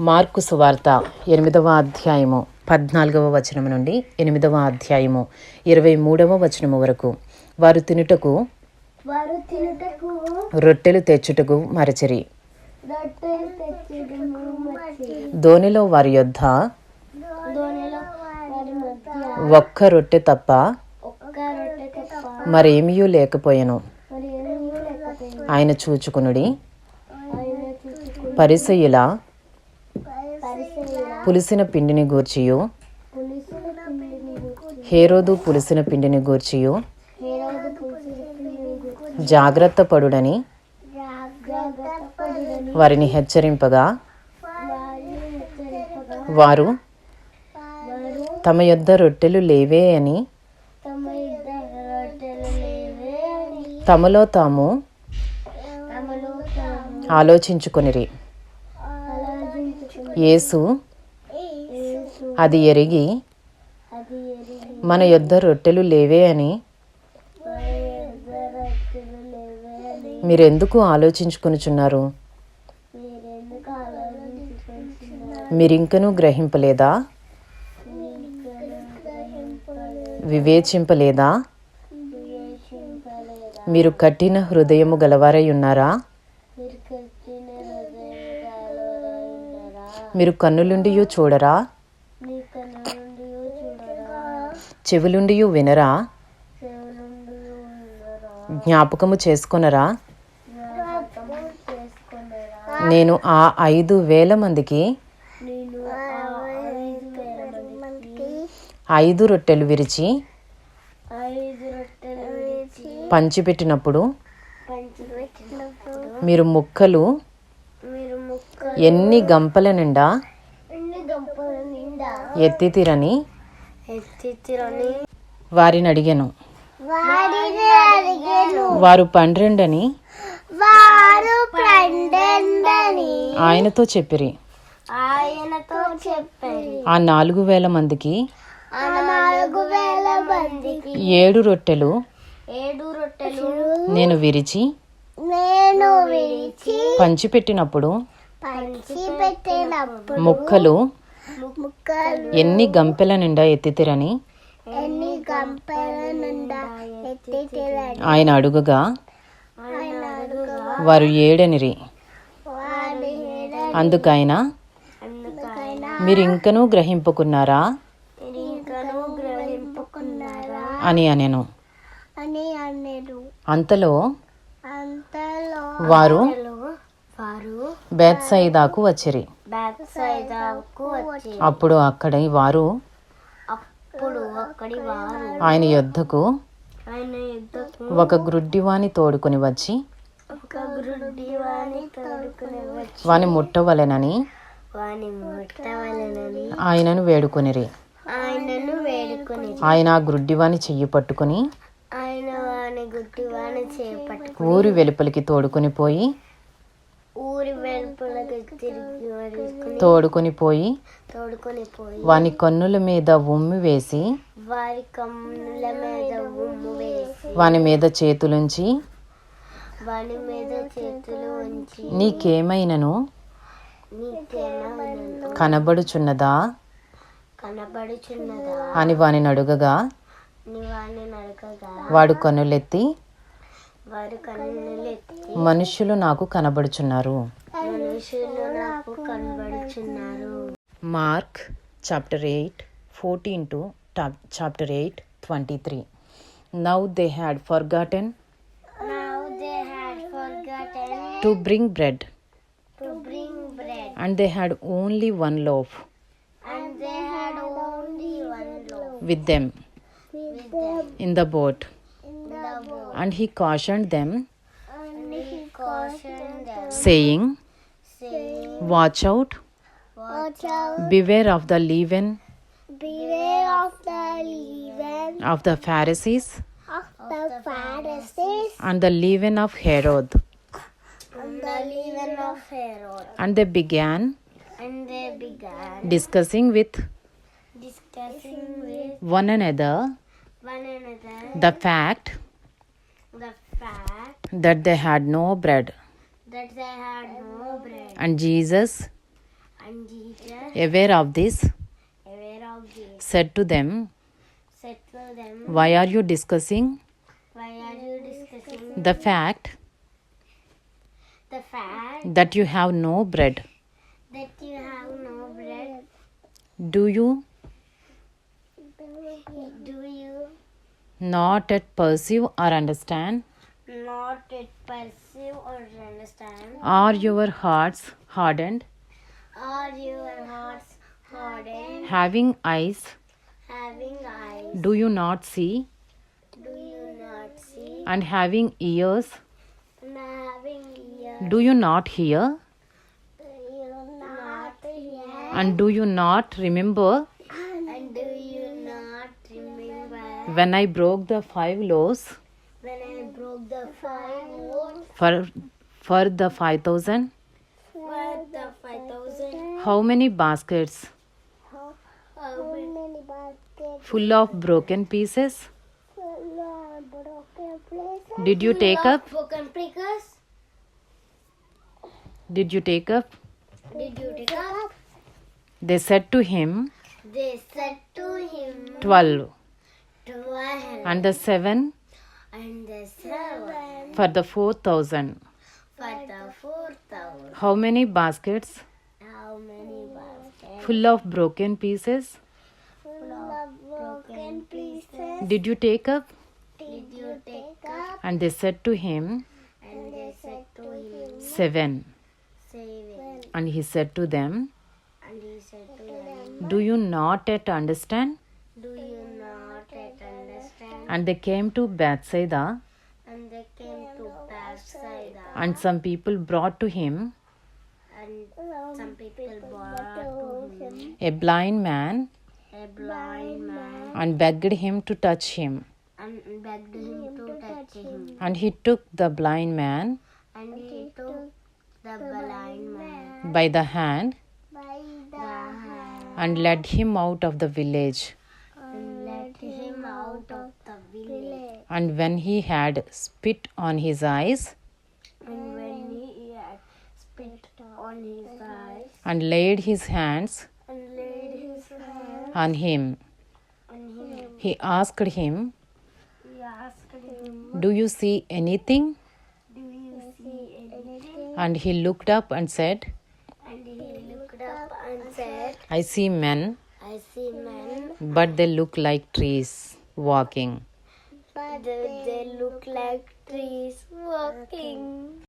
Mark సువార్త ఎనిమిదవ అధ్యాయము పద్నాలుగవ వచనము నుండి ఎనిమిదవ అధ్యాయము ఇరవై మూడవ వచనము వరకు. వారు తినుటకు రొట్టెలు తెచ్చుటకు మరచిరి. దోనిలో వారి యొద్ద మధ్య ఒక్క రొట్టె తప్ప మరేమీ లేకపోయెను. ఆయన చూచుకునుడి. ఆయన చూసుకుని పరిసయుల పరిసయ్య పులిసిన పిండిని గూర్చియు. హేరోదు పులిసిన పిండిని గూర్చియు. జాగ్రత్త పడుడని. వారిని హెచ్చరింపగా. వారు తమ యొద్ద రొట్టెలు లేవే అని. తమలో తాము ఆలోచించుకొనిరి. యేసు అది ఎరిగి మన యొద్ రొట్టెలు లేవే అని మీరెందుకు ఆలోచించుకునిచున్నారు? మీరింకనూ గ్రహింపలేదా? వివేచింపలేదా? మీరు కఠిన హృదయము గలవారై ఉన్నారా? మీరు కన్నులుండి చూడరా? చెవులుండి వినరా? జ్ఞాపకము చేసుకునరా? నేను ఆ ఐదు వేల మందికి ఐదు రొట్టెలు విరిచి పంచిపెట్టినప్పుడు మీరు ముక్కలు ఎన్ని గంపల నిండా? ఎత్తితిరని? వారిని అడిగాను. వారు పన్నెండని పండందని ఆయనతో చెప్పిరి. ఆయనతో చెప్పారు. ఆ నాలుగు వేల మందికి? ఏడు రొట్టెలు? ఏడు రొట్టెలు. నేను విరిచి? నేను విరిచి? పంచిపెట్టినప్పుడు? పంచి పెట్టినప్పుడు ముక్కలు ఎన్ని గంపెల నిండా ఎత్తితిరని? ఆయన అడుగుగా వారు ఏడనిరి. అందుకైన మీరు ఇంకనూ గ్రహింపుకున్నారా? అని అనెను. అంతలో వారు బేత్సైదాకు వచ్చిరి. అప్పుడు అక్కడ వారు ఆయన యొద్దకు ఒక గ్రుడ్డివాని తోడుకొని వచ్చి వాని ముట్టవలెనని ఆయనను వేడుకొనిరి. ఆయన గ్రుడ్డివాని చెయ్యి పట్టుకుని ఊరి వెలుపలికి తోడుకుని పోయి ఊరి తిరిగి తోడుకొని పోయి తోడుకొని పోయి వాని కన్నుల మీద ఉమ్మి వేసి వారి కమ్ముల మీద ఉమ్ము వేసి వాని మీద చేతులుంచి వాని మీద చేతులు ఉంచి నీకేమైనను? కనబడుచున్నదా? కనబడుచున్నదా? అని వాని అడుగగా వాడు కన్నులెత్తి మనుషులు నాకు కనబడుచున్నారు Mark chapter eight fourteen to chapter eight twenty three now they had forgotten Now they had forgotten to bring bread to bring bread, and they had only one loaf and they had only one loaf with them with them in the boat in the boat. And he cautioned them, he cautioned them saying, saying, Watch out, watch out beware of the leaven. Beware of the leaven of the Pharisees, of the Pharisees, and the leaven of Herod. And the leaven of Herod. And they began, and they began discussing with, discussing with one another, one another, the fact, that they had no bread. that they had no bread. And Jesus And Jesus, aware of this, aware of this, said to them, said to them, Why are you discussing Why are you discussing the fact the fact that you have no bread? that you have no bread? Do you Do you not yet perceive or understand? Perceive or understand? Are your hearts hardened? Are your hearts hardened? Having eyes, Having eyes, do you not see? do you not see? And having ears, And having ears, do you not hear? do you not hear? And do you not remember And do you not remember when I broke the five laws? when I broke the five for, for the five thousand? for the five thousand? How many baskets How many baskets full of broken pieces full of broken places? did you take Full of up? Broken places? Did you take up? Did you take up? They said to him, They said to him, Twelve. twelve, And the seven and the seven for the four thousand. for the four thousand. How many baskets How many baskets full of broken pieces full of broken pieces did you take up? did you take up? And they said to him, And they said to him, Seven. seven. And he said to them, And he said to them, Do you not yet understand? Do you not yet understand? And they came to Bethsaida, And they came to Bethsaida, and some people brought to him. And some people brought to him. A blind man. A blind man. And begged him to touch him. and begged him to touch him. And he took the blind man. And he took the blind man. By the hand. By the hand. And led him out of the village. And when he had spit on his eyes And when he had spit on his eyes and laid his hands and laid his hand on him, on him, he asked him, he asked him, Do you see anything? Do you see anything? And he looked up and said, And he looked up and said, I see men, I see men, but they look like trees walking. But they, they look like trees walking.